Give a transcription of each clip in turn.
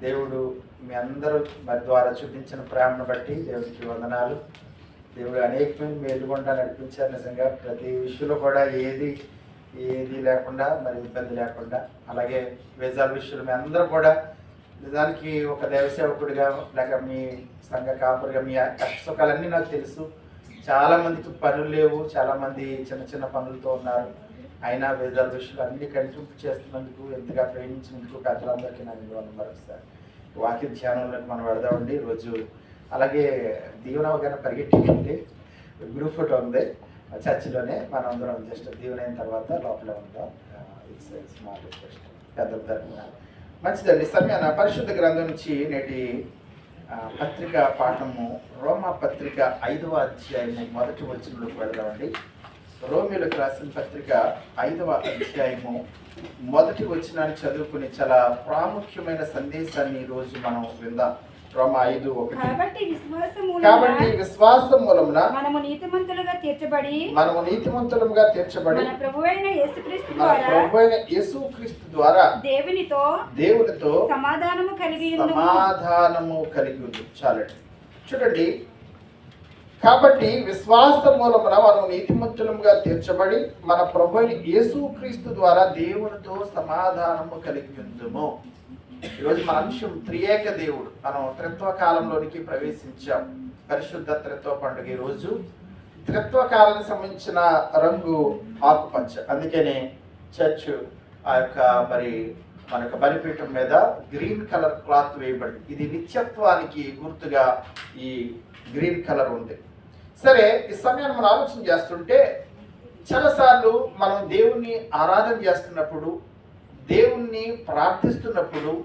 దేవుడు మీ అందరూ మరి ద్వారా చూపించిన ప్రేమను బట్టి దేవుడికి వందనాలు. దేవుడు అనేకమైన మేలుగుండా నడిపించారు నిజంగా. ప్రతి విషయంలో కూడా ఏది ఏది లేకుండా మరి ఇబ్బంది లేకుండా అలాగే వేజాల విషయంలో మీ అందరూ కూడా నిజానికి ఒక దైవసేవకుడిగా లేక మీ సంఘ కాపురిగా మీ కష్ట సుఖాలన్నీ నాకు తెలుసు. చాలామందికి పనులు లేవు చాలామంది చిన్న చిన్న పనులతో ఉన్నారు. అయినా వేదాల విషయాలు అన్ని కంటిన్యూ చేస్తున్నందుకు ఎంతగా ప్రేమించినందుకు ప్రజలందరికీ నా విలువను మరొకసారి వాక్య ధ్యానంలోకి మనం వెళదామండి. రోజు అలాగే దీవెన అవగానే గ్రూప్ ఫోటో ఉంది. చర్చిలోనే మనం అందరం జస్ట్ దీవెనైన తర్వాత లోపల ఉందాం. ఇట్స్ స్మాల్ రిక్వెస్ట్ తరఫున మంచిదండి. సమయాన పరిశుద్ధ గ్రంథం నుంచి నేటి పత్రిక పాఠము రోమా పత్రిక ఐదవ అధ్యాయము మొదటి వచనంలోకి వెళదామండి. రోమిలకు రాసిన పత్రిక ఐదవ అధ్యాయము మొదటి వచనాన్ని చదువుకుని చాలా ప్రాముఖ్యమైన సందేశాన్ని ఈ రోజు మనం విందాం. రోమ ఐదు ఒకటి. కాబట్టి విశ్వాసం మూలమున మనము నీతిమంతులుగా తీర్చబడి మనము నీతిమంతులముగా తీర్చబడి మన ప్రభువైన యేసుక్రీస్తు ద్వారా ప్రభు అయిన యేసుక్రీస్తు ద్వారా దేవునితో దేవునితో సమాధానము కలిగి. సమాధానము కలిగి ఉంది చాలండి. చూడండి కాబట్టి విశ్వాసం మూలమున మనం నీతిమంతులముగా తీర్చబడి మన ప్రభు అయిన యేసుక్రీస్తు ద్వారా దేవునితో సమాధానము కలిగి ఉందము ఈరోజు మన అంశం త్రియేక దేవుడు. మనం త్రిత్వ కాలంలోనికి ప్రవేశించాం. పరిశుద్ధ త్రిత్వ పండుగ ఈరోజు. రోజు త్రిత్వ కాలానికి సంబంధించిన రంగు ఆకుపచ్చ. అందుకనే చర్చ్ ఆ యొక్క మరి మన యొక్క బలిపీఠం మీద గ్రీన్ కలర్ క్లాత్ వేయబడింది. ఇది నిత్యత్వానికి గుర్తుగా ఈ గ్రీన్ కలర్ ఉంది. సరే ఈ సమయాన్ని మనం ఆలోచన చేస్తుంటే చాలాసార్లు మనం దేవుణ్ణి ఆరాధన చేస్తున్నప్పుడు దేవుణ్ణి ప్రార్థిస్తున్నప్పుడు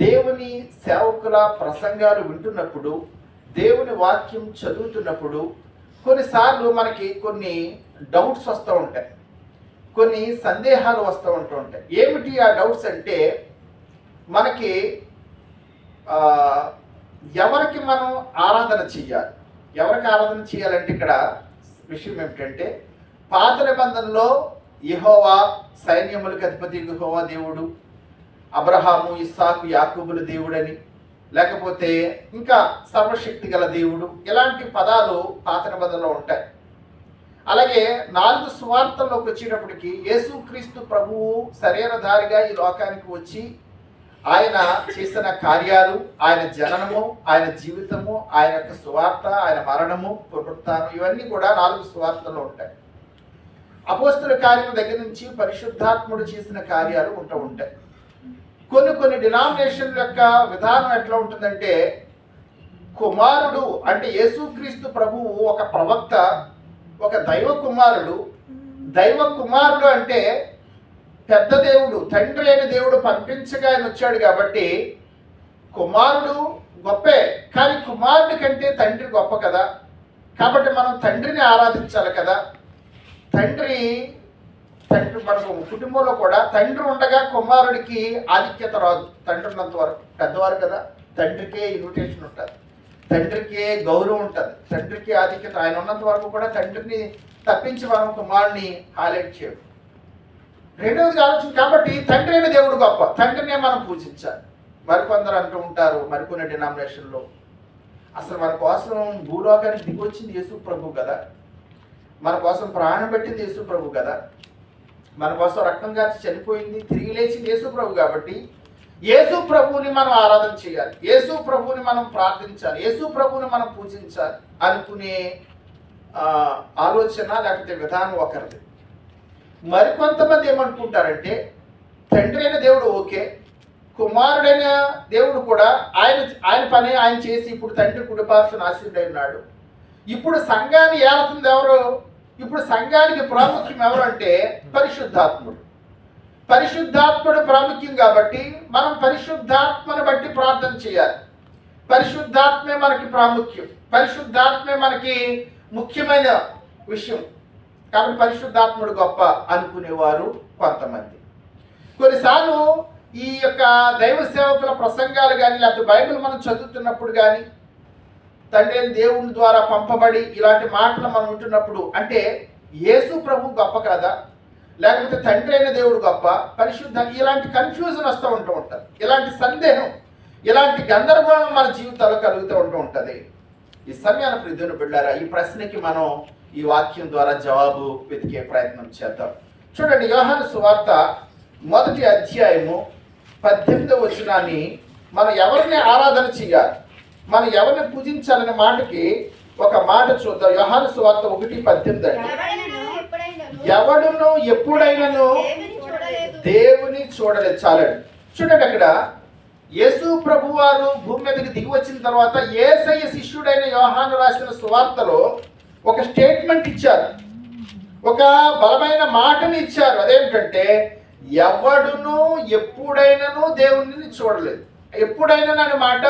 దేవుని సేవకుల ప్రసంగాలు వింటున్నప్పుడు దేవుని వాక్యం చదువుతున్నప్పుడు కొన్నిసార్లు మనకి కొన్ని డౌట్స్ వస్తూ ఉంటాయి. కొన్ని సందేహాలు వస్తూ ఉంటూ ఉంటాయి. ఏమిటి ఆ డౌట్స్ అంటే మనకి ఎవరికి మనం ఆరాధన చెయ్యాలి? ఎవరికి ఆరాధన చేయాలంటే ఇక్కడ విషయం ఏమిటంటే పాత నిబంధనలో యహోవా సైన్యములకు అధిపతి యహోవా దేవుడు అబ్రహాము ఇస్సాకు యాకూబుల దేవుడని లేకపోతే ఇంకా సర్వశక్తి గల దేవుడు ఇలాంటి పదాలు పాత నిబంధనలో ఉంటాయి. అలాగే నాలుగు సువార్తల్లోకి వచ్చేటప్పటికి యేసుక్రీస్తు ప్రభువు సరైన దారిగా ఈ లోకానికి వచ్చి ఆయన చేసిన కార్యాలు ఆయన జననము ఆయన జీవితము ఆయన యొక్క సువార్త ఆయన మరణము పునరుత్థానం ఇవన్నీ కూడా నాలుగు సువార్తలు ఉంటాయి. అపోస్తుల కార్యం దగ్గర నుంచి పరిశుద్ధాత్ముడు చేసిన కార్యాలు ఉంటూ ఉంటాయి. కొన్ని కొన్ని డినామినేషన్ల యొక్క విధానం ఎట్లా ఉంటుందంటే కుమారుడు అంటే యేసుక్రీస్తు ప్రభువు ఒక ప్రవక్త ఒక దైవ కుమారుడు. దైవ కుమారుడు అంటే పెద్ద దేవుడు తండ్రి అయిన దేవుడు పంపించగా ఆయన వచ్చాడు కాబట్టి కుమారుడు గొప్పే కానీ కుమారుడి కంటే తండ్రి గొప్ప కదా. కాబట్టి మనం తండ్రిని ఆరాధించాలి కదా. తండ్రి తండ్రి మనకు కుటుంబంలో కూడా తండ్రి ఉండగా కుమారుడికి ఆధిక్యత రాదు. తండ్రి ఉన్నంత వరకు పెద్దవారు కదా తండ్రికే ఇన్విటేషన్ ఉంటుంది. తండ్రికే గౌరవం ఉంటుంది. తండ్రికి ఆధిక్యత ఆయన ఉన్నంత వరకు కూడా తండ్రిని తప్పించి మనం కుమారుని హైలైట్ చేయడం రెండవది ఆలోచన కాబట్టి తండ్రి అయిన దేవుడు గొప్ప. తండ్రినే మనం పూజించాలి. మరికొందరు అంటూ ఉంటారు మరికొన్ని డినామినేషన్లో అసలు మన కోసం భూలోకానికి దిగొచ్చింది యేసు ప్రభు కదా. మన కోసం ప్రాణం పెట్టింది యేసు ప్రభు కదా. మన కోసం రక్తం కాచి చనిపోయింది తిరిగి లేచింది యేసు ప్రభు కాబట్టి యేసు ప్రభువుని మనం ఆరాధన చేయాలి. యేసు ప్రభువుని మనం ప్రార్థించాలి. యేసు ప్రభువుని మనం పూజించాలి అనుకునే ఆలోచన లేకపోతే విధానం ఒకరిది. మరికొంతమంది ఏమనుకుంటారంటే తండ్రి అయిన దేవుడు ఓకే కుమారుడైన దేవుడు కూడా ఆయన ఆయన పని ఆయన చేసి ఇప్పుడు తండ్రి కుడిపార్శ్వన ఆశీర్డై ఉన్నాడు. ఇప్పుడు సంఘాన్ని ఏలుతుంది ఎవరు? ఇప్పుడు సంఘానికి ప్రాముఖ్యం ఎవరు అంటే పరిశుద్ధాత్ముడు. పరిశుద్ధాత్ముడు ప్రాముఖ్యం కాబట్టి మనం పరిశుద్ధాత్మను బట్టి ప్రార్థన చేయాలి. పరిశుద్ధాత్మే మనకి ప్రాముఖ్యం. పరిశుద్ధాత్మే మనకి ముఖ్యమైన విషయం. కాబట్టి పరిశుద్ధాత్ముడు గొప్ప అనుకునేవారు కొంతమంది. కొన్నిసార్లు ఈ యొక్క దైవ సేవకుల ప్రసంగాలు కానీ లేకపోతే బైబిల్ మనం చదువుతున్నప్పుడు కానీ తండ్రి అయిన దేవుని ద్వారా పంపబడి ఇలాంటి మాటలు మనం వింటున్నప్పుడు అంటే యేసు ప్రభు గొప్ప కదా లేకపోతే తండ్రి అయిన దేవుడు గొప్ప పరిశుద్ధ ఇలాంటి కన్ఫ్యూజన్ వస్తూ ఉంటూ ఉంటుంది. ఇలాంటి సందేహం ఇలాంటి గందరగోళం మన జీవితాల్లో కలుగుతూ ఉంటూ ఉంటుంది. ఈ సమయాన్ని ప్రతిదిన బిళ్ళారా ఈ ప్రశ్నకి మనం ఈ వాక్యం ద్వారా జవాబు వెతికే ప్రయత్నం చేద్దాం. చూడండి యోహాను సువార్త మొదటి అధ్యాయము పద్దెనిమిదవ వచనాన్ని మనం ఎవరిని ఆరాధన చేయాలి మనం ఎవరిని పూజించాలనే మాటకి ఒక మాట చూద్దాం. యోహాను సువార్త ఒకటి పద్దెనిమిది అండి. ఎవడును ఎప్పుడైనను? దేవుని చూడలేదు. చాలండి. చూడండి అక్కడ. యేసు ప్రభు వారు భూమి మీదకి దిగి వచ్చిన తర్వాత ఏసయ్య శిష్యుడైన యోహాను రాసిన సువార్తలో ఒక స్టేట్మెంట్ ఇచ్చారు. ఒక బలమైన మాటని ఇచ్చారు. అదేంటంటే ఎవడును ఎప్పుడైనాను దేవుణ్ణి చూడలేదు. ఎప్పుడైనా అనే మాట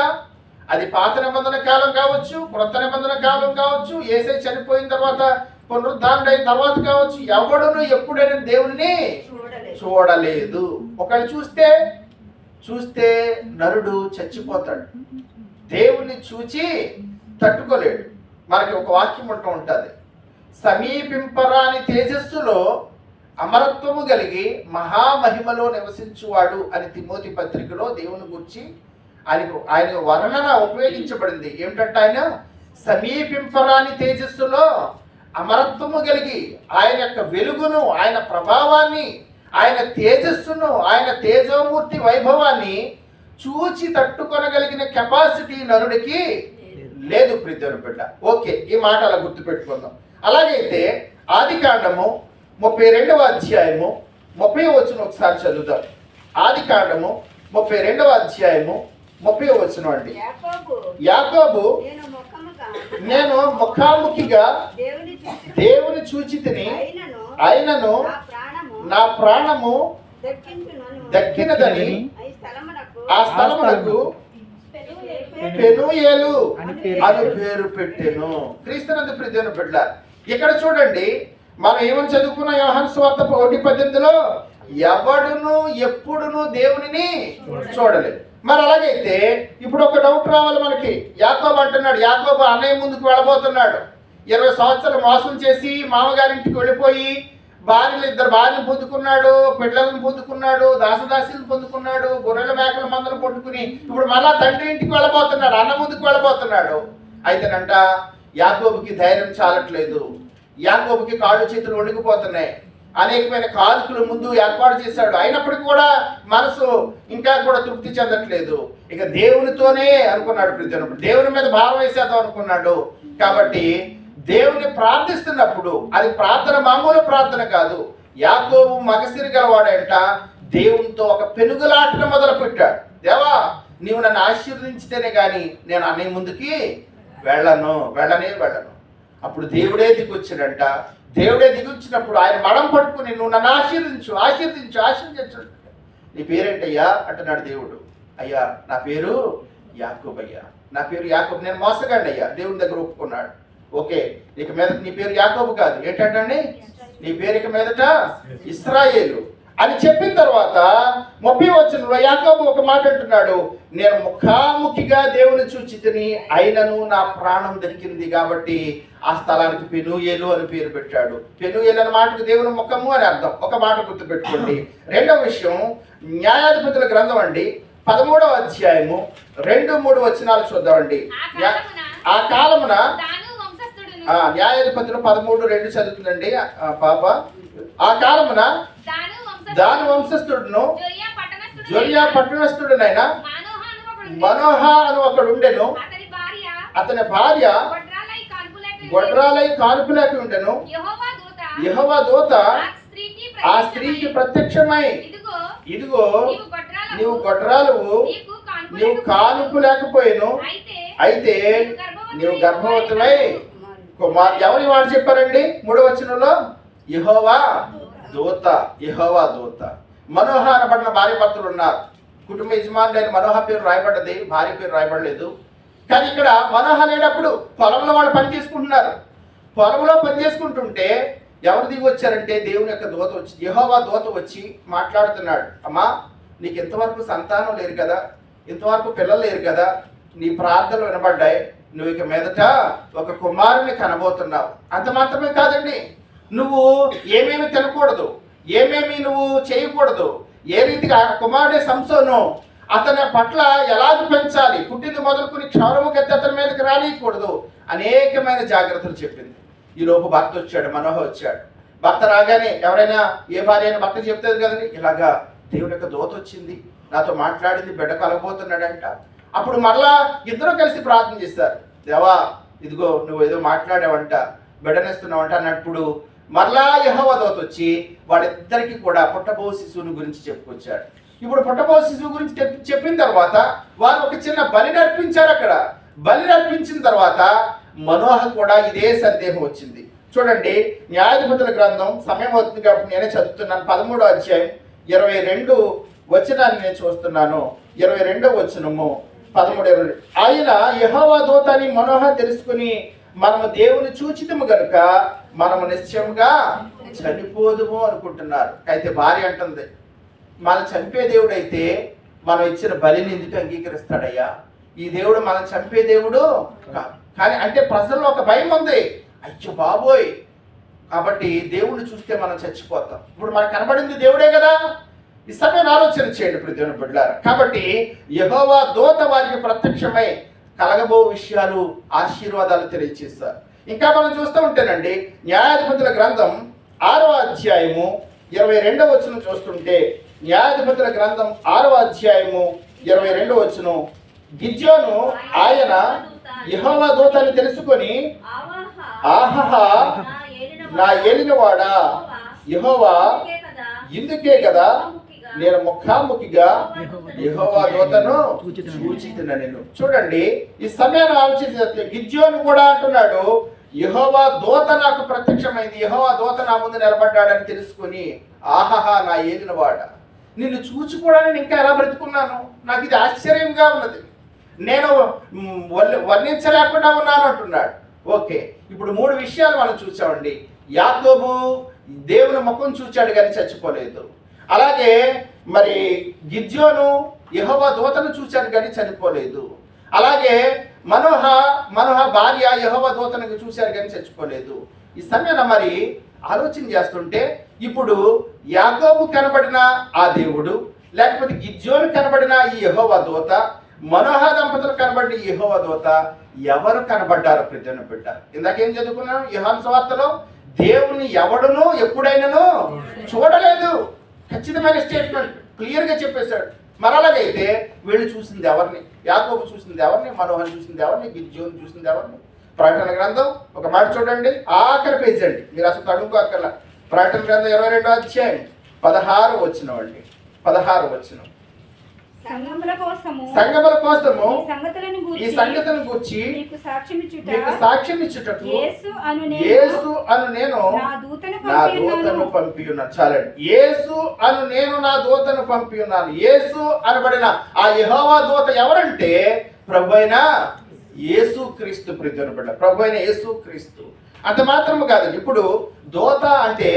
అది పాత నిబంధన కాలం కావచ్చు క్రొత్త నిబంధన కాలం కావచ్చు ఏసై చనిపోయిన తర్వాత పునరుద్ధారణ అయిన తర్వాత కావచ్చు ఎవడును ఎప్పుడైనా దేవుణ్ణి చూడలేదు. చూడలేదు. ఒకళ్ళు చూస్తే చూస్తే నరుడు చచ్చిపోతాడు. దేవుణ్ణి చూచి తట్టుకోలేడు. మనకి ఒక వాక్యం ఉంటూ ఉంటుంది. సమీపింపరాని తేజస్సులో అమరత్వము కలిగి మహామహిమలో నివసించువాడు అని తిమోతి పత్రికలో దేవుని గురించి ఆయనకు ఆయన వర్ణన ఉపయోగించబడింది. ఏమిటంటే ఆయన సమీపింపరాని తేజస్సులో అమరత్వము కలిగి ఆయన యొక్క వెలుగును ఆయన ప్రభావాన్ని ఆయన తేజస్సును ఆయన తేజోమూర్తి వైభవాన్ని చూచి తట్టుకొనగలిగిన కెపాసిటీ నరుడికి లేదు ప్రీతిని బిడ్డ. ఓకే ఈ మాట అలా గుర్తుపెట్టుకుందాం. అలాగైతే ఆది కాండము ముప్పై రెండవ అధ్యాయము ముప్పై వచ్చిన ఒకసారి చదువుదాం. ఆది కాండము ముప్పై రెండవ అధ్యాయము ముప్పై వచ్చిన అండి. యాకోబు యాకోబు నేను ముఖాముఖిగా దేవుని చూచి తిని అయినను అయినను నా ప్రాణము నా ప్రాణము దక్కించునను. దక్కినదని ఆ స్థలమునకు పెనుయేలు అని పేరు పెట్టెను. క్రీస్తునందు ప్రియుని బిడ్డ ఇక్కడ చూడండి మనం ఏమని చదువుకున్న యోహాను స్వార్థ ఒకటి పద్దెనిమిదిలో? ఎవడును ఎప్పుడును దేవునిని చూడలేదు. మరి అలాగైతే ఇప్పుడు ఒక డౌట్ రావాలి మనకి. యాకోబు అంటున్నాడు యాకోబు అన్నయ్య ముందుకు వెళ్ళబోతున్నాడు. ఇరవై సంవత్సరాలు మోసం చేసి మామగారింటికి వెళ్ళిపోయి భార్యలు ఇద్దరు భార్యలు పొందుకున్నాడు పిల్లలను పొందుకున్నాడు దాసదాసీలు పొందుకున్నాడు గొర్రెల మేకల మందలు పొందుకుని ఇప్పుడు మళ్ళా తండ్రి ఇంటికి వెళ్ళబోతున్నాడు అన్న ముందుకు వెళ్ళబోతున్నాడు. అయితేనంట యాకోబుకి ధైర్యం చాలట్లేదు. యాకోబుకి కాళ్ళు చేతులు వణికిపోతున్నాయి. అనేకమైన కాలుకులు ముందు ఏర్పాటు చేశాడు. అయినప్పటికీ కూడా మనసు ఇంకా కూడా తృప్తి చెందట్లేదు. ఇక దేవునితోనే అనుకున్నాడు ప్రతి దేవుని మీద భారం వేసేద్దాం అనుకున్నాడు. కాబట్టి దేవుని ప్రార్థిస్తున్నప్పుడు అది ప్రార్థన మామూలు ప్రార్థన కాదు. యాకోబు మగసిరి గలవాడంట దేవునితో ఒక పెనుగులాటను మొదలు పెట్టాడు దేవా నీవు నన్ను ఆశీర్వదించితేనే కానీ నేను అన్నయ్య ముందుకి వెళ్ళను వెళ్ళనే వెళ్ళను. అప్పుడు దేవుడే దిగొచ్చాడంట. దేవుడే దిగొచ్చినప్పుడు ఆయన మడం పట్టుకుని నువ్వు నన్ను ఆశీర్వదించు ఆశీర్వదించు ఆశీర్వదించు నీ పేరేంటయ్యా? అంటున్నాడు దేవుడు. అయ్యా నా పేరు యాకోబ్ నా పేరు యాకోబ్. నేను మోసగాండి అయ్యా దేవుని దగ్గర ఒప్పుకున్నాడు. ఓకే ఇక మీద నీ పేరు యాకోబు కాదు. ఏంటంటే నీ పేరు ఇక మీదట ఇస్రాయేలు. అని చెప్పిన తర్వాత ముప్పై వచనంలో యాకోబు ఒక మాట అంటున్నాడు. నేను ముఖాముఖిగా దేవుని చూచితిని అయినను నా ప్రాణం దక్కింది కాబట్టి ఆ స్థలానికి పెనుయేలు అని పేరు పెట్టాడు. పెనుయేలు అనే మాటకు దేవుని ముఖము అని అర్థం. ఒక మాట గుర్తుపెట్టుకోండి. రెండవ విషయం న్యాయాధిపతుల గ్రంథం అండి పదమూడవ అధ్యాయము రెండు మూడు వచనాలు చూద్దామండి. ఆ కాలమున న్యాయాధిపతులు పదమూడు రెండు చదువుతుందండి పాప. ఆ కాలమున దాను వంశస్థుడు. దాని వంశస్థుడును జొరియా పట్టణస్థుడు. జొరియా పట్టణస్థుడునైన మానోహ అను ఒకడు ఉండెను. అతని భార్య గొడ్రాలై కాన్పులేక ఉండెను. యెహోవా దూత. ఆ స్త్రీకి ప్రత్యక్షమై. ఇదిగో నీవు గొడ్రాలవు. నీవు కాన్పు లేకపోయాను. అయితే నీవు గర్భవతివై కుమార్ ఎవరి మాట చెప్పారండి? మూడో వచనంలో? యహోవా దూత యహోవా దూత. మనోహ అనబడిన భార్య భర్తలు ఉన్నారు. కుటుంబ యజమానుడైన మనోహ పేరు రాయబడ్డది భార్య పేరు రాయబడలేదు. కానీ ఇక్కడ మనోహ లేనప్పుడు పొలంలో వాళ్ళు పని చేసుకుంటున్నారు. పొలంలో పని చేసుకుంటుంటే ఎవరు దిగి వచ్చారంటే దేవుని యొక్క దూత వచ్చి యహోవా దూత వచ్చి మాట్లాడుతున్నాడు. అమ్మా నీకు ఇంతవరకు సంతానం లేరు కదా. ఇంతవరకు పిల్లలు లేరు కదా. నీ ప్రార్థనలు వినబడ్డాయి. నువ్వు ఇక మీదట ఒక కుమారుని కనబోతున్నావు. అంత మాత్రమే కాదండి. నువ్వు ఏమేమి తినకూడదు ఏమేమి నువ్వు చేయకూడదు ఏ రీతిగా ఆ కుమారుడే సంసోను అతని పట్ల ఎలాగ పెంచాలి పుట్టింది మొదలుకొని క్షౌరము గద్దె అతని మీదకి రానియకూడదు అనేకమైన జాగ్రత్తలు చెప్పింది. ఈలోపు భర్త వచ్చాడు మనోహ వచ్చాడు. భర్త రాగానే ఎవరైనా ఏ భార్య అయినా భర్త చెప్తుంది కదండి ఇలాగా దేవుని యొక్క దోత వచ్చింది నాతో మాట్లాడింది బిడ్డ కలగబోతున్నాడంట. అప్పుడు మరలా ఇద్దరు కలిసి ప్రార్థన చేస్తారు. దేవా ఇదిగో నువ్వు ఏదో మాట్లాడావంట బెడనేస్తున్నావంట అన్నప్పుడు మరలా యహోవదోత వచ్చి వాళ్ళిద్దరికీ కూడా పుట్టబో శిశువుని గురించి చెప్పుకొచ్చాడు. ఇప్పుడు పుట్టబో శిశువు గురించి చెప్పి- చెప్పిన తర్వాత వారు ఒక చిన్న బలి నర్పించారు అక్కడ. బలి నర్పించిన తర్వాత మనోహ కూడా ఇదే సందేహం వచ్చింది. చూడండి న్యాయాధిపతుల గ్రంథం సమయం అవుతుంది కాబట్టి నేనే చదువుతున్నాను. పదమూడో అధ్యాయం ఇరవై రెండు వచనాన్ని నేను చూస్తున్నాను. ఇరవై రెండో వచనము పదమూడు ఇరవై ఆయన యహోవా దూత అని మనోహ తెలుసుకుని మనము దేవుని చూచితము గనుక మనము నిశ్చయంగా చనిపోదుము అనుకుంటున్నారు. అయితే భార్య అంటుంది మనం చంపే దేవుడు అయితే మనం ఇచ్చిన బలిని ఎందుకు అంగీకరిస్తాడయ్యా? ఈ దేవుడు మనం చంపే దేవుడు కానీ అంటే ప్రజల్లో ఒక భయం ఉంది. అయ్యో బాబోయ్! కాబట్టి దేవుణ్ణి చూస్తే మనం చచ్చిపోతాం. ఇప్పుడు మనకు కనబడింది దేవుడే కదా! ఈ సమయం ఆలోచన చేయండి ఇప్పుడు దేవుని బిడ్డారు కాబట్టి యహోవా దూత వారికి ప్రత్యక్షమై కలగబో విషయాలు ఆశీర్వాదాలు తెలియజేస్తారు ఇంకా మనం చూస్తూ ఉంటేనండి న్యాయాధిపతుల గ్రంథం ఆరవ అధ్యాయము ఇరవై రెండవ వచ్చును చూస్తుంటే న్యాయాధిపతుల గ్రంథం ఆరవ అధ్యాయము ఇరవై రెండవ వచ్చును గిద్యోను ఆయన యహోవా దూతాన్ని తెలుసుకొని ఆహహా నా ఏలినవాడా? యహోవా ఇందుకే కదా నేను ముఖాముఖిగా యెహోవా దూతను సూచితున్న నేను చూడండి ఈ సమయాన్ని ఆలోచించే గిద్యోను కూడా అంటున్నాడు యెహోవా దూత నాకు ప్రత్యక్షమైంది. యెహోవా దూత నా ముందు నిలబడ్డాడని తెలుసుకొని ఆహాహా నా ఏలినవాడ నిన్ను చూచి కూడా నేను ఇంకా ఎలా బ్రతుకున్నాను? నాకు ఇది ఆశ్చర్యంగా ఉన్నది. నేను వర్ణించలేకుండా ఉన్నాను అంటున్నాడు. ఓకే ఇప్పుడు మూడు విషయాలు మనం చూసామండి. యాకోబు దేవుని ముఖం చూచాడు కానీ చచ్చిపోలేదు. అలాగే మరి గిద్యోను యెహోవా దూతను చూచాడు కానీ చనిపోలేదు. అలాగే మనోహ మనోహ భార్య యెహోవా దూతను చూశారు కానీ చచ్చిపోలేదు. ఈ సమయాన మరి ఆలోచన చేస్తుంటే ఇప్పుడు యాకోబు కనబడిన ఆ దేవుడు లేకపోతే గిద్యోను కనబడిన ఈ యెహోవా దూత మనోహ దంపతులు కనబడిన యెహోవా దూత ఎవరు కనబడ్డారు? ప్రతిన బిడ్డ ఇందాకేం చదువుకున్నాం యుహాన్ స్వార్తలో దేవుని ఎవడును ఎప్పుడైనాను చూడలేదు. ఖచ్చితమైన స్టేట్మెంట్ క్లియర్గా చెప్పేశాడు. మరి అలాగైతే వీళ్ళు చూసింది ఎవరిని? యాకోబు చూసింది ఎవరిని? మనోహర్ చూసింది ఎవరిని? గిద్యోన్ చూసింది ఎవరిని? ప్రకటన గ్రంథం ఒక మాట చూడండి. ఆఖరి పేజ్ అండి. మీరు అసలు తడుముకో అక్కర్లా. ప్రకటన గ్రంథం ఇరవై రెండో అధ్యాయం పదహారు వచ్చిన అండి. పదహారు వచ్చినాం సంగముల కోసము సంగముల కోసము ఈ సంగతులను ఈ గూర్చి సంగతులను గుర్చి నీకు సాక్ష్యం ఇచ్చుట మీకు సాక్ష్యం ఇచ్చుటకు యేసు అను నేను యేసు అను నేను నా దూతను నా పంపి దూతను ఉన్నాను పంపి ఉన్నాను. చాలండి. యేసు అను నేను నా దూతను పంపి ఉన్నాను. యేసు అనబడిన ఆ యెహోవా దూత ఎవరంటే ప్రభు అయిన యేసు క్రీస్తు ప్రియుని బిడ్డ ప్రభు అయిన యేసు క్రీస్తు. అంత మాత్రము కాదండి ఇప్పుడు దూత అంటే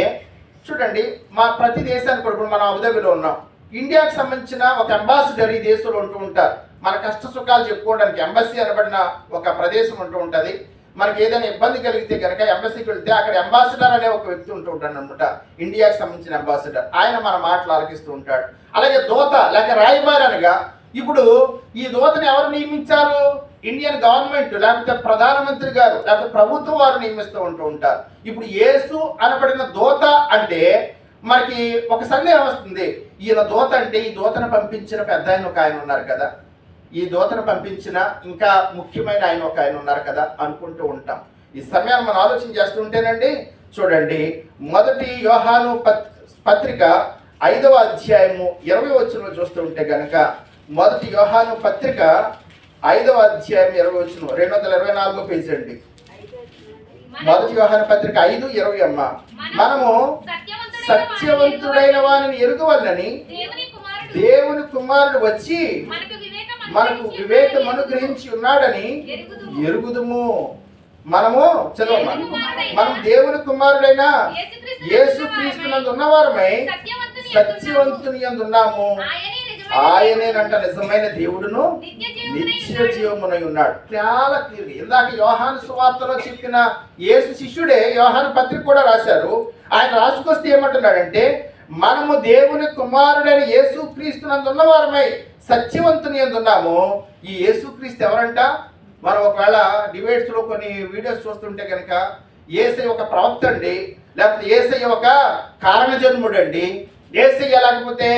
చూడండి మా ప్రతి దేశానికి కూడా ఇప్పుడు మనం అబుదాబిలో ఉన్నాం. ఇండియాకి సంబంధించిన ఒక అంబాసిడర్ ఈ దేశంలో ఉంటూ ఉంటారు. మన కష్ట సుఖాలు చెప్పుకోవడానికి ఎంబసీ అనబడిన ఒక ప్రదేశం ఉంటూ ఉంటుంది. మనకి ఏదైనా ఇబ్బంది కలిగితే కనుక ఎంబసీకి వెళ్తే అక్కడ అంబాసిడర్ అనే ఒక వ్యక్తి ఉంటూ ఉంటాడు అనమాట ఇండియాకి సంబంధించిన అంబాసిడర్. ఆయన మన మాటలు ఆలకిస్తూ ఉంటాడు. అలాగే దోత లేక రాయబారి అనగా ఇప్పుడు ఈ దోతను ఎవరు నియమించారు? ఇండియన్ గవర్నమెంట్ లేకపోతే ప్రధానమంత్రి గారు లేకపోతే ప్రభుత్వం వారు నియమిస్తూ ఉంటూ ఉంటారు. ఇప్పుడు యేసు అనబడిన దోత అంటే మనకి ఒక సందేహం వస్తుంది. ఈయన దూత అంటే ఈ దూతను పంపించిన పెద్ద ఆయన ఒక ఆయన ఉన్నారు కదా. ఈ దూతను పంపించిన ఇంకా ముఖ్యమైన ఆయన ఒక ఆయన ఉన్నారు కదా అనుకుంటూ ఉంటాం. ఈ సమయాన్ని మనం ఆలోచన చేస్తుంటేనండి చూడండి మొదటి యోహాను పత్- పత్రిక ఐదవ అధ్యాయము ఇరవై వచ్చిన చూస్తూ ఉంటే గనక మొదటి యోహాను పత్రిక ఐదవ అధ్యాయం ఇరవై వచ్చిన రెండు వందల ఇరవై నాలుగో పేజీ అండి. మొదటి యోహాను పత్రిక ఐదు ఇరవై అమ్మ. మనము సత్యవంతుడైన వారిని ఎరుగవల్లని దేవుని కుమారుడు దేవుని కుమారుడు వచ్చి మనకు వివేకం అనుగ్రహించి ఉన్నాడని ఎరుగుదుము. మనము చదవమ్మా. మనం దేవుని కుమారుడైన యేసు క్రీస్తునందు ఉన్నవారమై సత్యవంతుని ఉన్నాము ఆయనేనంట నిజమైన దేవుడును నిత్య జీవమునై ఉన్నాడు. చాలా క్లియర్ ఇందాక యోహాను సువార్తలో చెప్పిన యేసు శిష్యుడే యోహాను పత్రిక కూడా రాశారు. ఆయన రాసుకొస్తే ఏమంటున్నాడంటే మనము దేవుని కుమారుడైన యేసు క్రీస్తునందు ఉన్నవారమై సత్యవంతుని ఎందున్నాము ఈ యేసుక్రీస్తు ఎవరంట? మనం ఒకవేళ డిబేట్స్లో కొన్ని వీడియోస్ చూస్తుంటే కనుక ఏసై ఒక ప్రవక్త అండి లేకపోతే ఏసై ఒక కారణ జన్ముడు అండి ఏసయ్య లేకపోతే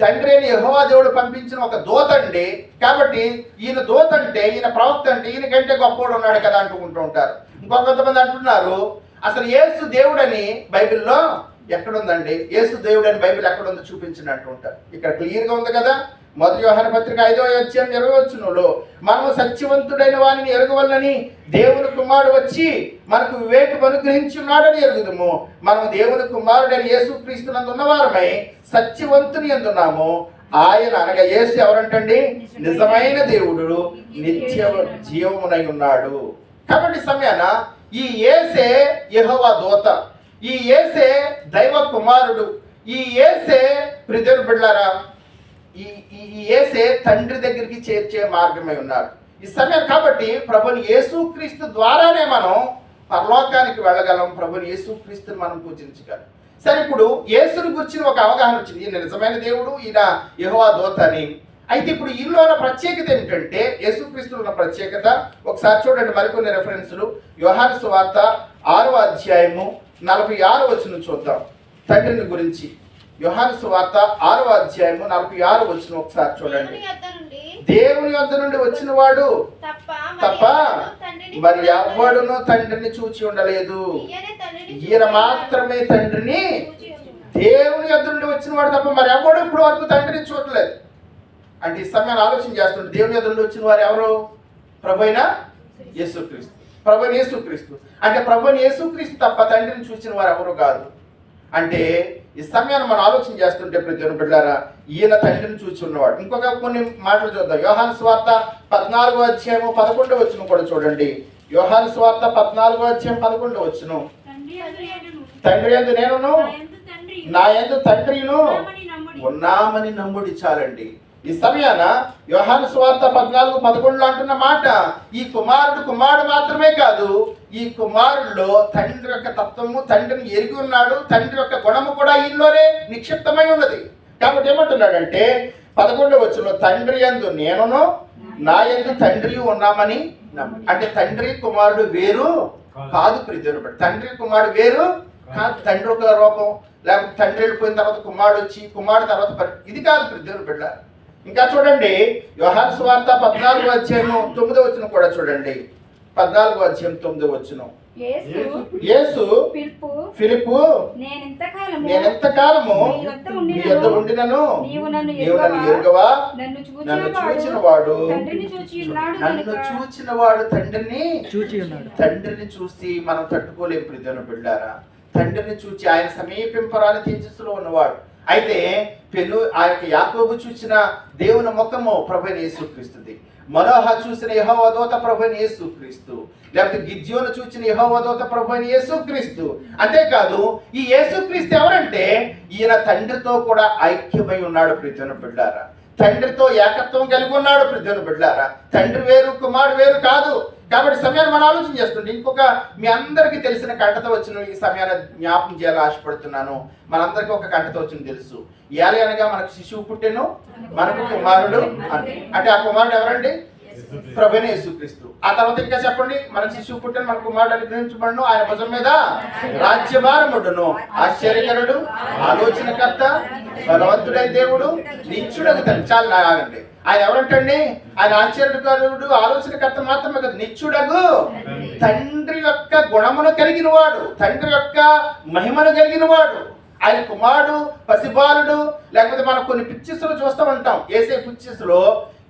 తండ్రి అని యహోవా దేవుడు పంపించిన ఒక దూత అండి కాబట్టి ఈయన దూత అంటే ఈయన ప్రవక్త అంటే ఈయన కంటే గొప్పవాడు ఉన్నాడు కదా అంటుకుంటూ ఉంటారు. ఇంకొక కొంతమంది అంటున్నారు అసలు ఏసు దేవుడని బైబిల్లో ఎక్కడుందండి? యేసు దేవుడని బైబిల్ ఎక్కడుందో చూపించినట్టు ఉంటారు. ఇక్కడ క్లియర్గా ఉంది కదా? మొదటి వ్యవహార పత్రిక ఐదో అధ్యాయం ఇరవై మనము సత్యవంతుడైన వారిని ఎరగవల్లని దేవుని కుమారుడు వచ్చి మనకు వివేకం అనుగ్రహించి ఉన్నాడని ఎరుగుదము. మనము దేవుని కుమారుడైన యేసు క్రీస్తునందు ఉన్నవారమై సత్యవంతుని ఎందున్నాము ఆయన అనగా యేసు ఎవరంటండి? నిజమైన దేవుడు నిత్య జీవమునై ఉన్నాడు. కాబట్టి సమయాన ఈ ఏసే యహోవా దూత. ఈ ఏసే దైవ కుమారుడు. ఈ ఏసే ప్రిజర్ బిడ్లారా ఈ ఈ ఏసే తండ్రి దగ్గరికి చేర్చే మార్గమై ఉన్నారు ఈ సమయం కాబట్టి ప్రభుని యేసుక్రీస్తు ద్వారానే మనం పరలోకానికి వెళ్ళగలం. ప్రభుని యేసుక్రీస్తుని మనం పూజించగలం. సరే ఇప్పుడు యేసుని గురించిన ఒక అవగాహన వచ్చింది. ఈయన నిజమైన దేవుడు ఈయన యహోవా దోత అని. అయితే ఇప్పుడు ఈయనలో ఉన్న ప్రత్యేకత ఏమిటంటే యేసుక్రీస్తులో ఉన్న ప్రత్యేకత. ఒకసారి చూడండి మరికొన్ని రెఫరెన్సులు యోహాను సువార్త ఆరో అధ్యాయము నలభై ఆరు వచ్చిన చూద్దాం. తండ్రిని గురించి యోహాను సువార్త ఆరో అధ్యాయము నలభై ఆరు వచ్చిన ఒకసారి చూడండి. దేవుని యొద్ద నుండి దేవుని వద్ద నుండి వచ్చిన వాడు తప్ప తప్ప ఎవడునూ తండ్రిని మరి చూచి ఉండలేదు. ఈయనే మాత్రమే తండ్రిని. దేవుని యొద్ద నుండి వచ్చిన వాడు తప్ప మరి ఎవడు ఇప్పుడు వరకు తండ్రిని చూడలేదు. అంటే ఈ సమయాన్ని ఆలోచన చేస్తుంటే దేవుని యొద్ద నుండి వచ్చిన వారు ఎవరు? ప్రభైన యేసుక్రీస్తు. ప్రభుని యేసుక్రీస్తు అంటే ప్రభుని యేసుక్రీస్తు తప్ప తండ్రిని చూసిన వారు ఎవరు కాదు. అంటే ఈ సమయాన్ని మనం ఆలోచన చేస్తుంటే ప్రతి ఒక్క బిడ్డారా ఈయన తండ్రిని చూసి ఉన్నవాడు ఇంకొక కొన్ని మాటలు చూద్దాం. యోహాను స్వార్త పద్నాలుగో అధ్యాయము పదకొండో వచ్చిన కూడా చూడండి. యోహాను స్వార్త పద్నాలుగో అధ్యాయం పదకొండో వచ్చును తండ్రి ఎందు నేనును. నా ఎందు తండ్రిను. ఉన్నామని నమ్ముడి చాలండి. ఈ సమయాన వ్యవహార స్వార్త పద్నాలుగు పదకొండులో అంటున్న మాట ఈ కుమారుడు కుమారుడు మాత్రమే కాదు ఈ కుమారుడిలో తండ్రి యొక్క తత్వము తండ్రిని ఎరిగి ఉన్నాడు తండ్రి యొక్క గుణము కూడా ఇందులోనే నిక్షిప్తమై ఉన్నది. కాబట్టి ఏమంటున్నాడంటే పదకొండవ వచ్చిన తండ్రి యందు నేనును నా ఎందు తండ్రి ఉన్నామని అంటే తండ్రి కుమారుడు వేరు కాదు ప్రియుడు తండ్రి కుమారుడు వేరు కాదు తండ్రి ఒక రూపం. లేకపోతే తండ్రి వెళ్ళిపోయిన తర్వాత కుమారుడు వచ్చి కుమారుడు తర్వాత ఇది కాదు ప్రియుడు బిడ్డ. ఇంకా చూడండి యోహాన్ స్వార్త పద్నాలుగు అధ్యాయము తొమ్మిదో వచ్చిన కూడా చూడండి. పద్నాలుగు అధ్యాయం తొమ్మిదో వచ్చిన యేసు ఫిలిపు నేనెంతకాలము నీ యొద్ద ఉండినను, నీవు నన్ను ఎరుగవా? నన్ను చూచిన వాడు నన్ను చూచిన వాడు తండ్రిని చూచి ఉన్నాడు. తండ్రిని చూసి మనం తట్టుకోలేం ప్రిధను బిడ్డారా తండ్రిని చూచి ఆయన సమీపింపరాని తేజస్సులో ఉన్నవాడు. అయితే పెను ఆ యొక్క యాకోబు చూసిన దేవుని ముఖము ప్రభుని యేసుక్రీస్తుది. మనోహ చూసిన యహోవదోత ప్రభుని యేసుక్రీస్తు. లేకపోతే గిద్యోను చూసిన యహోవదోత ప్రభుని యేసుక్రీస్తు. అంతేకాదు ఈ యేసుక్రీస్తు ఎవరంటే ఈయన తండ్రితో కూడా ఐక్యమై ఉన్నాడు ప్రీతను బిడ్డారా. తండ్రితో ఏకత్వం కలిగి ఉన్నాడు ప్రజలు బిడ్డారా. తండ్రి వేరు కుమారుడు వేరు కాదు. కాబట్టి సమయాన్ని మనం ఆలోచన చేస్తుంటే ఇంకొక మీ అందరికీ తెలిసిన కంటత వచ్చిన ఈ సమయాన్ని జ్ఞాపకం చేయాలని ఆశపడుతున్నాను. మనందరికీ ఒక కంటత వచ్చింది తెలుసు. ఏలి అనగా మనకు శిశువు పుట్టెను మనకు కుమారుడు అంటే ఆ కుమారుడు ఎవరండి? ప్రభుని యేసుక్రీస్తు. ఆ తర్వాత ఇంకా చెప్పండి మన శిశువు పుట్టిన మన కుమారుడు అనుగ్రహించబడును ఆయన భుజం మీద రాజ్యభారముడును. ఆశ్చర్యకరుడు ఆలోచనకర్త బలవంతుడై దేవుడు నిత్యుడకు తండ్రి చాలా ఆగండి. ఆయన ఎవరంటండి? ఆయన ఆశ్చర్యకరుడు ఆలోచనకర్త మాత్రమే కదా నిత్యుడగు తండ్రి. యొక్క గుణమును కలిగిన వాడు తండ్రి యొక్క మహిమను కలిగిన వాడు. ఆయన కుమారుడు పసిబాలుడు లేకపోతే మనం కొన్ని పిక్చర్స్లో చూస్తూ ఉంటాం. ఏసే పిక్చర్స్లో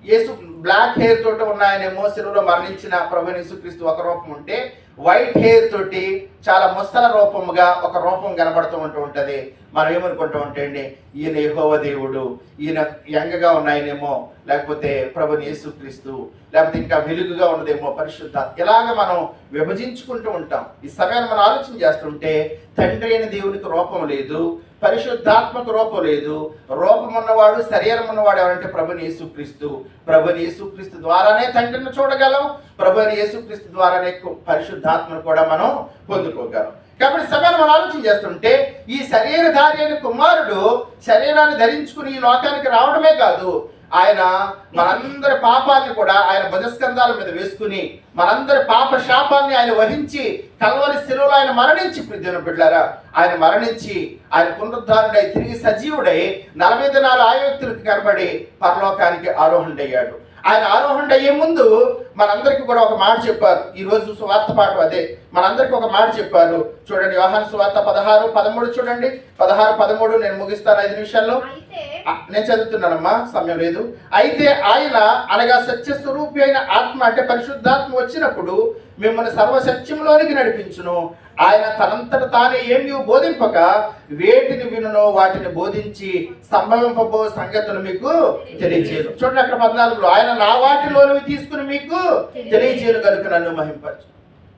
యేసు బ్లాక్ హెయిర్ తోటి ఉన్న ఆయన మోసలో మరణించిన ప్రభు యేసుక్రీస్తు ఒక రూపం ఉంటే వైట్ హెయిర్ తోటి చాలా ముసల రూపముగా ఒక రూపం కనబడుతూ ఉంటూ ఉంటుంది. మనం ఏమనుకుంటూ ఉంటే అండి ఈయన యహోవ దేవుడు ఈయన యంగగా ఉన్నాయనేమో లేకపోతే ప్రభుని యేసుక్రీస్తు లేకపోతే ఇంకా వెలుగుగా ఉన్నదేమో పరిశుద్ధ ఇలాగ మనం విభజించుకుంటూ ఉంటాం. ఈ సమయాన్ని మనం ఆలోచన చేస్తుంటే తండ్రి అయిన దేవునికి రూపం లేదు పరిశుద్ధాత్మక రూపం లేదు. రూపం ఉన్నవాడు శరీరం ఉన్నవాడు ఎవరంటే ప్రభుని యేసుక్రీస్తు. ప్రభుని యేసుక్రీస్తు ద్వారానే తండ్రిని చూడగలం. ప్రభుని యేసుక్రీస్తు ద్వారానే పరిశుద్ధాత్మను కూడా మనం పొందుకోగలం. కాబట్టి సమయాన్ని మనం ఆలోచన చేస్తుంటే ఈ శరీరధారి అయిన కుమారుడు శరీరాన్ని ధరించుకుని ఈ లోకానికి రావడమే కాదు ఆయన మనందరి పాపాన్ని కూడా ఆయన భుజస్కంధాల మీద వేసుకుని మనందరి పాప శాపాన్ని ఆయన వహించి కల్వరి శిలువలో ఆయన మరణించి దేవుని బిడ్డారా ఆయన మరణించి ఆయన పునరుద్ధారుడై తిరిగి సజీవుడై నలభై దినాలు ఆయుక్తులకు కనబడి పరలోకానికి ఆరోహణయ్యాడు ఆయన ఆరోహణ అయ్యే ముందు మనందరికీ కూడా ఒక మాట చెప్పారు. ఈ రోజు సువార్త పాఠం అదే. మనందరికీ ఒక మాట చెప్పారు. చూడండి వ్యవహార సువార్త పదహారు పదమూడు చూడండి. పదహారు పదమూడు నేను ముగిస్తాను ఐదు నిమిషాల్లో. నేను చదువుతున్నానమ్మా సమయం లేదు. అయితే ఆయన అనగా సత్య స్వరూపి అయిన ఆత్మ అంటే పరిశుద్ధాత్మ వచ్చినప్పుడు మిమ్మల్ని సర్వసత్యంలోనికి నడిపించును. ఆయన తనంతట తానే ఏమీ బోధింపక వేటిని వినునో వాటిని బోధించి సంభవింపబో సంగతులు మీకు తెలియజేయను చూడండి అక్కడ పద్నాలుగులో ఆయన నా వాటిలోనివి తీసుకుని మీకు తెలియజేయను కనుక నన్ను మహింపరచు.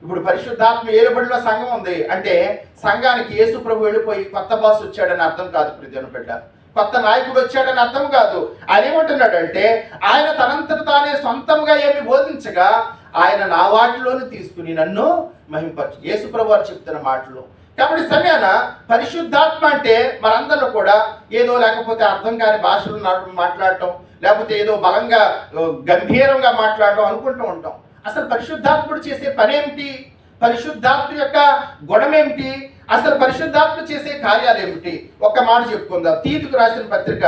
ఇప్పుడు పరిశుద్ధాత్మ ఏలుబడిలో సంఘం ఉంది. అంటే సంఘానికి యేసు ప్రభు వెళ్ళిపోయి కొత్త బాస్ వచ్చాడని అర్థం కాదు ప్రతిదిన బిడ్డ. కొత్త నాయకుడు వచ్చాడని అర్థం కాదు. ఆయన ఏమంటున్నాడంటే ఆయన తనంతట తానే సొంతంగా ఏమి బోధించగా ఆయన నా వాటిలోని తీసుకుని నన్ను మహింపరచు. యేసుప్రభు వారు చెప్తున్న మాటలు. కాబట్టి సమయాన పరిశుద్ధాత్మ అంటే మనందరూ కూడా ఏదో లేకపోతే అర్థం కాని భాషలు నాటు మాట్లాడటం లేకపోతే ఏదో బలంగా గంభీరంగా మాట్లాడటం అనుకుంటూ ఉంటాం. అసలు పరిశుద్ధాత్ముడు చేసే పని ఏమిటి పరిశుద్ధాత్మ యొక్క గుణమేమిటి? అసలు పరిశుద్ధాత్మ చేసే కార్యాలు ఏమిటి? ఒక్క మాట చెప్పుకుందాం. తీతుకు రాసిన పత్రిక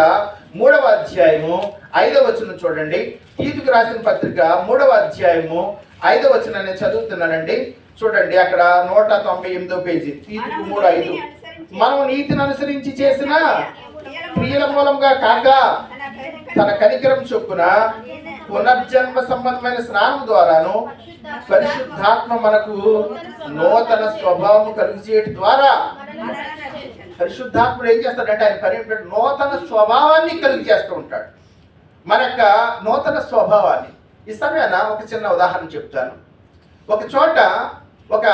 మూడవ అధ్యాయము ఐదవ వచనం చూడండి. తీతుకు రాసిన పత్రిక మూడవ అధ్యాయము ఐదవ వచనం నేను చదువుతున్నానండి చూడండి అక్కడ నూట తొంభై ఎనిమిదో పేజీ. తీతుకు మూడు ఐదు. మనం నీతిని అనుసరించి చేసిన క్రియల మూలంగా కాక తన కనికరం చొప్పున పునర్జన్మ సంబంధమైన స్నానం ద్వారాను పరిశుద్ధాత్మ మనకు నూతన స్వభావం కలుగు చేయడం ద్వారా పరిశుద్ధాత్ముడు ఏం చేస్తాడంటే ఆయన పని నూతన స్వభావాన్ని కలుగు చేస్తూ ఉంటాడు. మన యొక్క నూతన స్వభావాన్ని. ఈ సమయాన ఒక చిన్న ఉదాహరణ చెప్తాను. ఒక చోట ఒక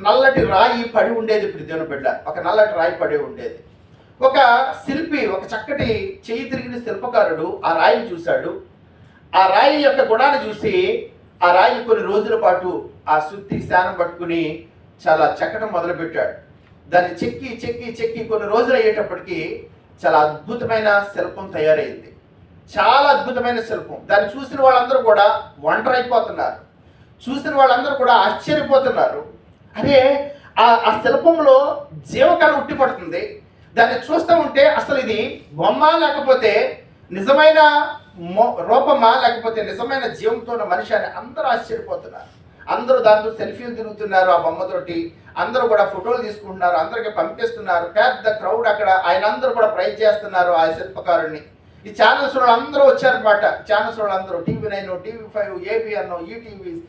నల్లటి రాయి పడి ఉండేది ఇప్పుడు బిడ్డ. ఒక నల్లటి రాయి పడి ఉండేది. ఒక శిల్పి ఒక చక్కటి చేయి తిరిగిన శిల్పకారుడు ఆ రాయిని చూశాడు. ఆ రాయి యొక్క గుణాన్ని చూసి ఆ రాయి కొన్ని రోజుల పాటు ఆ శుద్ధి స్నానం పట్టుకుని చాలా చెక్కడం మొదలుపెట్టాడు. దాన్ని చెక్కి చెక్కి చెక్కి కొన్ని రోజులు అయ్యేటప్పటికీ చాలా అద్భుతమైన శిల్పం తయారైంది. చాలా అద్భుతమైన శిల్పం. దాన్ని చూసిన వాళ్ళందరూ కూడా ఒంటరైపోతున్నారు చూసిన వాళ్ళందరూ కూడా ఆశ్చర్యపోతున్నారు. అరే ఆ ఆ శిల్పంలో జీవకళ ఉట్టిపడుతుంది దాన్ని చూస్తూ ఉంటే అసలు ఇది బొమ్మ లేకపోతే నిజమైన రూపమా లేకపోతే నిజమైన జీవంతో ఉన్న మనిషి అని అందరూ ఆశ్చర్యపోతున్నారు. అందరూ దాంతో సెల్ఫీలు తిరుగుతున్నారు ఆ బొమ్మతోటి. అందరూ కూడా ఫోటోలు తీసుకుంటున్నారు అందరికి పంపిస్తున్నారు. పెద్ద క్రౌడ్ అక్కడ. ఆయన అందరూ కూడా ప్రైజ్ చేస్తున్నారు ఆ శిల్పకారుణ్ణి. ఈ ఛానల్స్ వాళ్ళు అందరూ వచ్చారనమాట ఛానల్స్ వాళ్ళు అందరూ TV nine TV five ABN ETV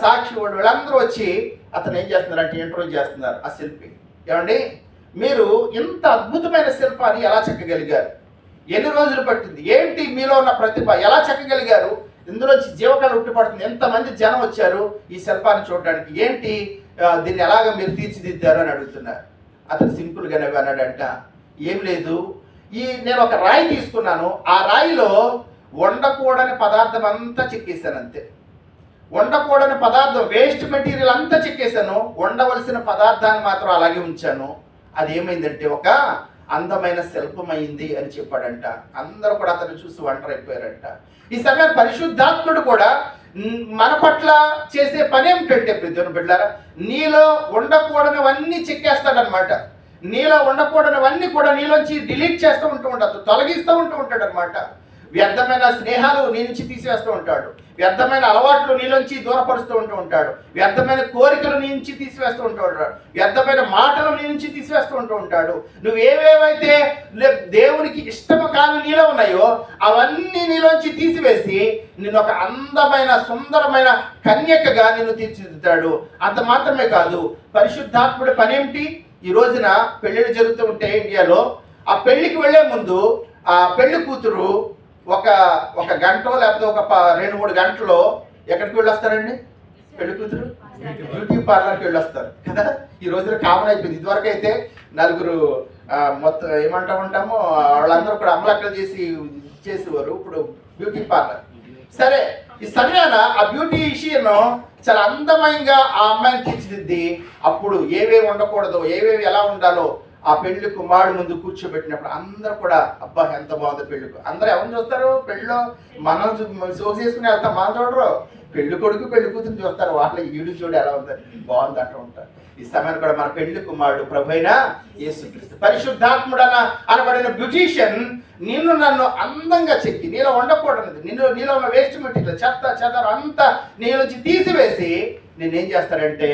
Sakshi వాళ్ళు వీళ్ళందరూ వచ్చి అతను ఏం చేస్తున్నారంటే ఇంటర్వ్యూ చేస్తున్నారు ఆ శిల్పి. ఏమండి? మీరు ఇంత అద్భుతమైన శిల్పాన్ని ఎలా చెక్కగలిగారు? ఎన్ని రోజులు పట్టింది? ఏంటి మీలో ఉన్న ప్రతిభ? ఎలా చెక్కగలిగారు? ఇందులోంచి జీవకళ ఉట్టిపడుతుంది. ఎంతమంది జనం వచ్చారు ఈ శిల్పాన్ని చూడడానికి? ఏంటి దీన్ని ఎలాగ మీరు తీర్చిదిద్దారు అని అడుగుతున్నారు. అతను సింపుల్గానే అన్నాడంట ఏం లేదు. ఈ నేను ఒక రాయి తీసుకున్నాను. ఆ రాయిలో వండకూడని పదార్థం అంతా చెక్కేశాను అంతే. వండకూడని పదార్థం వేస్ట్ మెటీరియల్ అంతా చెక్కేశాను. వండవలసిన పదార్థాన్ని మాత్రం అలాగే ఉంచాను. అది ఏమైందంటే ఒక అందమైన శిల్పమైంది అని చెప్పాడంట. అందరూ కూడా అతను చూసి ఒంటరైపోయారంట ఈ సమయం పరిశుద్ధాత్ముడు కూడా మన పట్ల చేసే పని ఏమిటంటే ప్రతిని బిడ్డారా నీలో ఉండకూడనివన్నీ చెక్కేస్తాడనమాట నీలో ఉండకూడనివన్నీ కూడా నీలోంచి డిలీట్ చేస్తూ ఉంటూ ఉంటాడు తొలగిస్తూ ఉంటూ ఉంటాడు అనమాట వ్యర్థమైన స్నేహాలు నీ నుంచి తీసివేస్తూ ఉంటాడు. వ్యర్థమైన అలవాట్లు నీలోంచి దూరపరుస్తూ ఉంటూ ఉంటాడు. వ్యర్థమైన కోరికలు నీ నుంచి తీసివేస్తూ ఉంటూ ఉంటాడు. వ్యర్థమైన మాటలు నీ నుంచి తీసివేస్తూ ఉంటూ ఉంటాడు. నువ్వేవేవైతే లే- దేవునికి ఇష్టము కాని నీలో ఉన్నాయో అవన్నీ నీలోంచి తీసివేసి నిన్ను ఒక అందమైన సుందరమైన కన్యకగా నిన్ను తీర్చిదిద్దాడు అంత మాత్రమే కాదు పరిశుద్ధాత్ముడి పనేమిటి? ఈ రోజున పెళ్ళిళ్ళు జరుగుతూ ఉంటే ఇండియాలో ఆ పెళ్ళికి వెళ్ళే ముందు ఆ పెళ్ళి కూతురు ఒక ఒక గంట లేకపోతే ఒక ప- రెండు మూడు గంటలో ఎక్కడికి వెళ్ళొస్తారండి? పెళ్ళి కూతురు? బ్యూటీ పార్లర్కి వెళ్ళొస్తారు. కదా? ఈ రోజున కామన్ అయిపోయింది. ఇదివరకు అయితే నలుగురు మొత్తం ఏమంటా ఉంటామో వాళ్ళందరూ కూడా అమలక్కలు చేసి చేసేవారు. ఇప్పుడు బ్యూటీ పార్లర్. సరే ఈ సమయాన ఆ బ్యూటీషియన్ చాలా అందమైనగా ఆ అమ్మాయిని తీర్చిదిద్ది. అప్పుడు ఏవేవి ఉండకూడదు ఏవేవి ఎలా ఉండాలో ఆ పెళ్ళి కుమారుడు ముందు కూర్చోబెట్టినప్పుడు అందరూ కూడా అబ్బా ఎంత బాగుంది పెళ్ళి అందరూ ఎవరిని చూస్తారు? పెళ్ళిలో మనం సోసి చేసుకుని వెళ్తాం మనం చూడరు. పెళ్ళి కొడుకు పెళ్ళి కూతురు చూస్తారు. వాళ్ళ ఈడు చూడు ఎలా ఉంది. బాగుంది అంటూ ఉంటారు. ఈ సమయాన్ని కూడా మన పెళ్ళి కుమారుడు ప్రభైన యేసుక్రీస్తు పరిశుద్ధాత్ముడన అనబడిన బ్యూటీషియన్ నిన్ను నన్ను అందంగా చెక్కి నీలో ఉండకూడదు నిన్ను నీలో ఉన్న వేస్ట్ మెటీరియల్ చెత్త చెదరు అంతా నీ నుంచి తీసివేసి నేనేం చేస్తాడంటే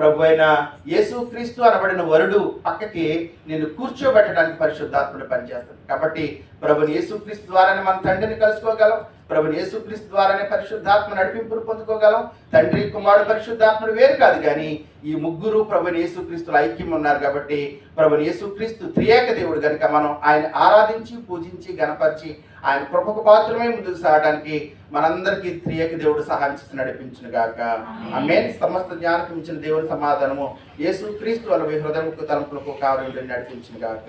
ప్రభు అయిన యేసుక్రీస్తు అనబడిన వరుడు పక్కకి నిన్ను కూర్చోబెట్టడానికి పరిశుద్ధాత్ముడు పనిచేస్తాడు. కాబట్టి ప్రభుని యేసుక్రీస్తు ద్వారానే మన తండ్రిని కలుసుకోగలం. ప్రభుని యేసుక్రీస్తు ద్వారానే పరిశుద్ధాత్మ నడిపింపును పొందుకోగలం. తండ్రి కుమారుడు పరిశుద్ధాత్ముడు వేరు కాదు కానీ ఈ ముగ్గురు ప్రభుని యేసుక్రీస్తులు ఐక్యం ఉన్నారు కాబట్టి ప్రభుని యేసుక్రీస్తు త్రియేక దేవుడు. కనుక మనం ఆయన ఆరాధించి పూజించి గణపరిచి ఆయన కృపకు పాత్రమే ముందుకు సాగడానికి మనందరికీ త్రియేక దేవుడు సహాయం చేసి నడిపించును గాక. ఆమేన్. సమస్త జ్ఞానకు మించిన దేవుని సమాధానము యేసు క్రీస్తు వాళ్ళ హృదయముకు తలంపులకు కావాలి నడిపించును గాక.